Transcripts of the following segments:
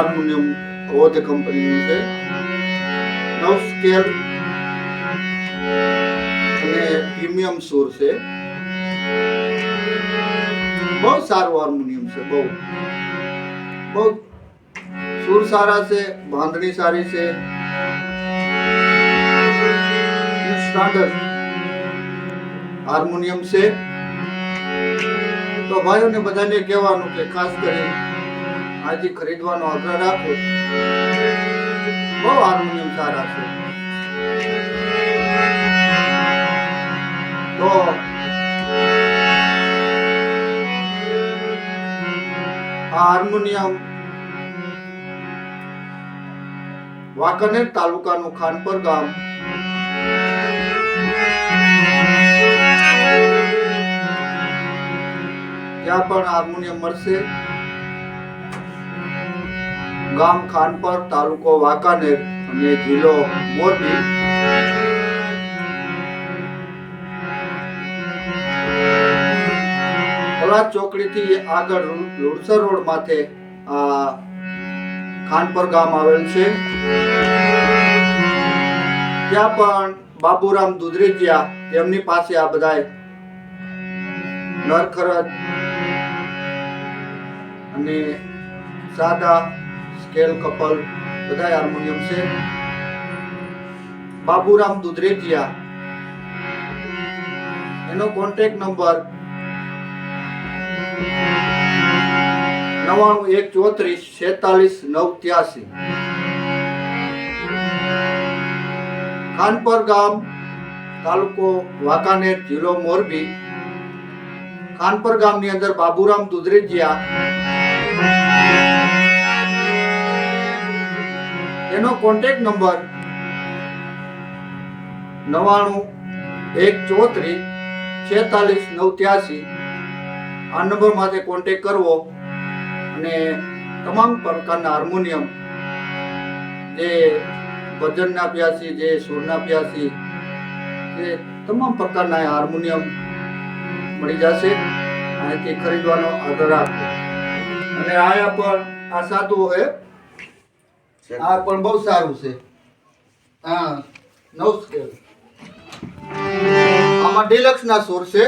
Harmonium ઓધ કંપનીનું છે નવ સ્કેલ અને પ્રીમિયમ સુર છે. બહુ સારું હાર્મોનિયમ છે, બહુ. બહુ સુર સારા છે, બાંધણી સારી છે. સ્ટાન્ડર્ડ હાર્મોનિયમ છે. તો ભાઈઓને બધાને કહેવાનું કે ખાસ કરી આજે ખરીદવાનો આગ્રહ રાખો. બહુ હાર્મોનિયમ સારા છે. તો હાર્મોનિયમ વાંકાનેર તાલુકાનું ખાનપર ગામ. ત્યાં પણ હાર્મોનિયમ મળશે. ગામ ખાનપર તાલુકો વાંકાનેર અને જિલ્લો મોરબી. પલાદ ચોકડીથી આગળ લુણસર રોડ માથે આ ખાનપર ગામ આવેલ છે. ત્યાં પણ બાબુરામ દુધરેજિયા તેમની પાસે આ બધા નરખરદ અને સાદા સ્કેલ, કપલ બધા હાર્મોનિયમ છે. બાબુરામ દુધરેટિયા. એનો કોન્ટેક્ટ નંબર નવાણું એક ચોત્રીસ છેતાલીસ નવ ત્યાસી ખાનપર ગામ, તાલુકો વાંકાનેર, જિલ્લો મોરબી. ખાનપર ગામની અંદર બાબુરામ દુધરેજિયા એનો કોન્ટેક્ટ નંબર નવાણું, એક ચોત્રીસ, છેતાલીસ નવ ત્યાસી આ નંબર માટે કોન્ટેક્ટ કરવો અને તમામ પ્રકારના હાર્મોનિયમ જે ભજનના પ્યાસી જે સુરના પ્યાસી જે તમામ પ્રકારના હાર્મોનિયમ મળી જશે. તે ખરીદવાનો આગ્રહ રાખો. અને આયા પણ આ સાદું હે આ પણ બહુ સારું છે. હા નવ સ્કેલ આમાં ડિલક્સ ના સુર છે.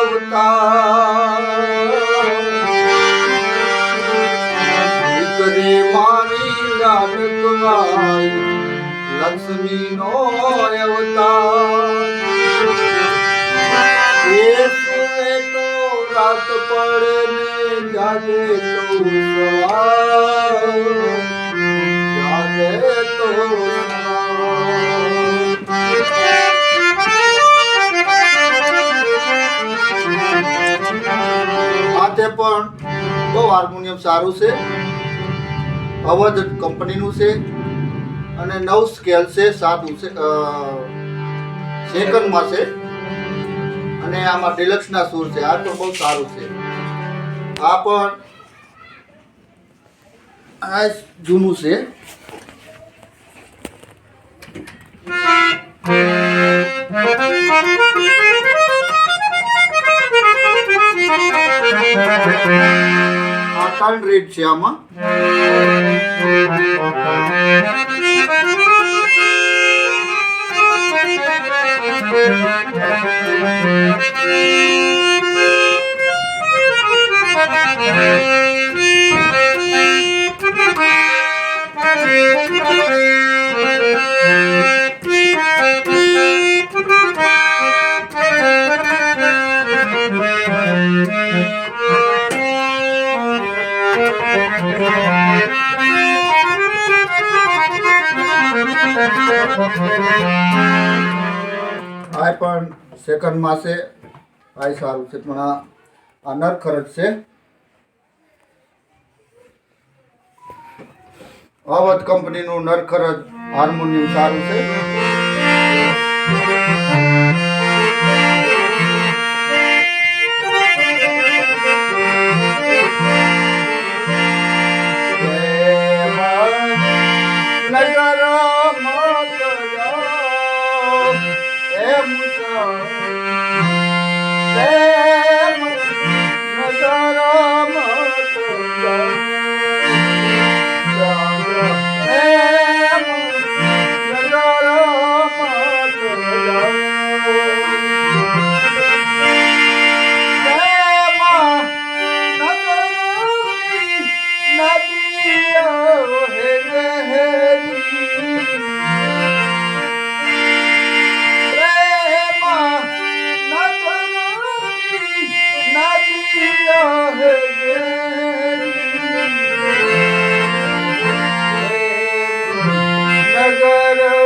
અવતાર દીકરી મારી લાડકવાઈ લક્ષ્મીનો અવતાર. એ સુવે તો રાત પડે ને જાગે તો સવાર જાગે તો હાર્મોનિયમ સારું છે, અવધ કંપનીનું છે, અને નવ સ્કેલ છે સાત સેકન્ડમાં છે, અને આમાં ડિલક્સના સૂર છે, આ તો બહુ સારું છે. આ પણ આ જૂનું છે. આ ત્રણ રેટ છે આ પણ સેકન્ડમાં છે આ સારું છે, પણ આ નર ખરચ છે. અવધ કંપનીનું નર ખરચ હાર્મોનિયમ સારું છે. આ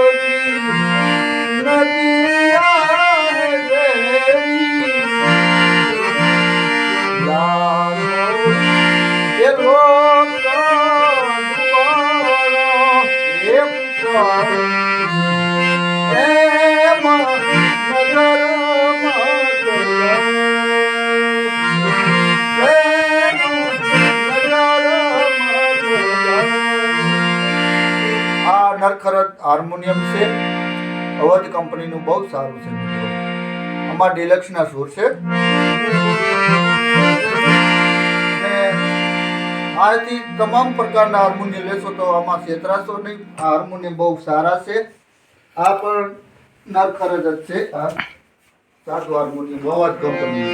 હાર્મોનિયમ છે. અવધ કંપનીનું બહુ સારું છે આમાં ડિલક્સના સૂર છે. આથી તમામ પ્રકારના હાર્મોનિયમ લેશો તો આમાં છેતરાશો નહીં. આ હાર્મોનિયમ બહુ સારા છે. આ પણ નરખરત જ છે. આ સાદું હાર્મોનિયમ અવધ કંપની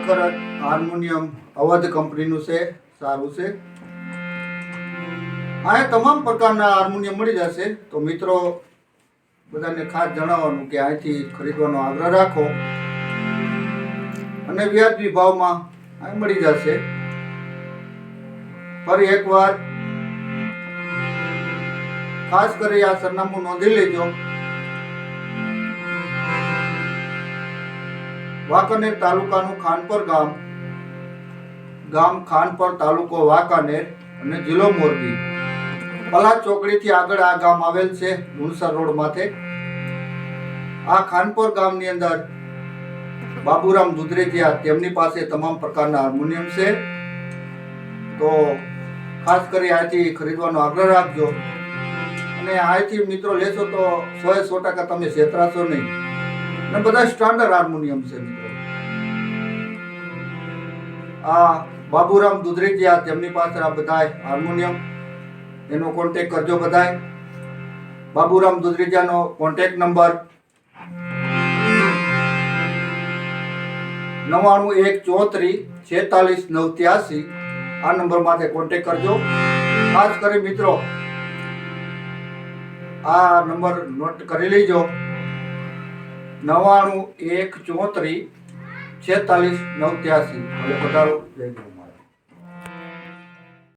નરખરત હાર્મોનિયમ અવધ કંપનીનું છે, સારું છે. આ તમામ પ્રકારના હાર્મોનિયમ મળી જશે. તો મિત્રો, બધાને ખાસ જણાવવાનું કે અહીંથી ખરીદવાનો આગ્રહ રાખો. અને વ્યાજબી ભાવમાં અહીં મળી જશે. ફરી એકવાર, ખાસ કરી આ સરનામું નોંધી લેજો. વાંકાનેર તાલુકાનું ખાનપર ગામ. ગામ ખાનપર તાલુકો વાંકાનેર અને જિલ્લો મોરબી. પલાદ ચોકડીથી આગળ આ ગામ આવેલ છે, લુણસર રોડ માથે. આ ખાનપર ગામની અંદર બાબુરામ દુધરેજીયા તેમની પાસે તમામ પ્રકારના હાર્મોનિયમ છે. તો ખાસ કરી આથી ખરીદવાનો આગ્રહ રાખજો. અને અહીંથી મિત્રો લેશો તો સો એ સો ટકા તમે છેતરાશો નહીં. અને બધા સ્ટાન્ડર્ડ હાર્મોનિયમ છે મિત્રો. આ બાબુરામ દુધરેટિયા તેમની પાસે આ બધા હાર્મોનિયમ. એનો કોન્ટેક કરજો બધાય. બાબુરામ દુધરેટિયાનો કોન્ટેક નંબર નવાણું એક ચોત્રીસ છેતાલીસ નવ ત્યાસી આ નંબર માટે કોન્ટેક કરજો. ખાસ કરી મિત્રો, આ નંબર નોટ કરી લેજો. નવાણું એક ચોત્રીસ છેતાલીસ નવ ત્યાસી હવે પધારો જય.